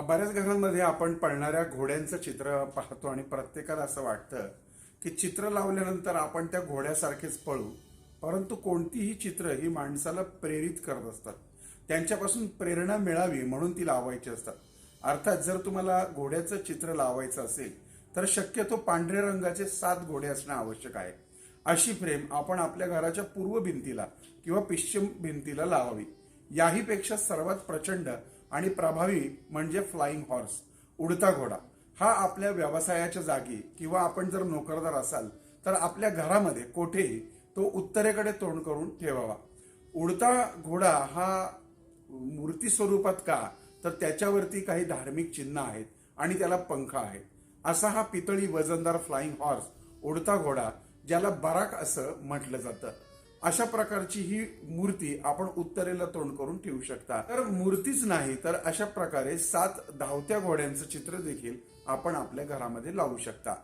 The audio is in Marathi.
बऱ्याच घरांमध्ये आपण पळणाऱ्या घोड्यांचं चित्र पाहतो आणि प्रत्येकाला असं वाटतं की चित्र लावल्यानंतर आपण त्या घोड्यासारखेच पळू. परंतु कोणतीही चित्र ही माणसाला प्रेरित करत असतात. त्यांच्यापासून प्रेरणा मिळावी म्हणून ती लावायची असतात. अर्थात जर तुम्हाला घोड्याचं चित्र लावायचं असेल तर शक्यतो पांढऱ्या रंगाचे सात घोडे असणं आवश्यक आहे. अशी फ्रेम आपण आपल्या घराच्या पूर्व भिंतीला किंवा पश्चिम भिंतीला लावावी. याहीपेक्षा सर्वात प्रचंड आणि प्रभावी म्हणजे फ्लाइंग हॉर्स उडता घोडा. हा आपल्या व्यवसायाच्या जागी किंवा आपण जर नोकरदार असाल तर आपल्या घरामध्ये कोठेही तो उत्तरेकडे तोंड करून ठेवावा. उडता घोडा हा मूर्ती स्वरूपात का? तर त्याच्यावरती काही धार्मिक चिन्ह आहेत आणि त्याला पंख आहेत. असा हा पितळी वजनदार फ्लाइंग हॉर्स उडता घोडा ज्याला बराक असं म्हटलं जातं. अशा प्रकारची ही मूर्ती आपण उत्तरेला तोंड करून ठेवू शकता. तर मूर्तीच नाही तर अशा प्रकारे सात धावत्या घोड्यांचं चित्र देखील आपण आपल्या घरामध्ये लावू शकता.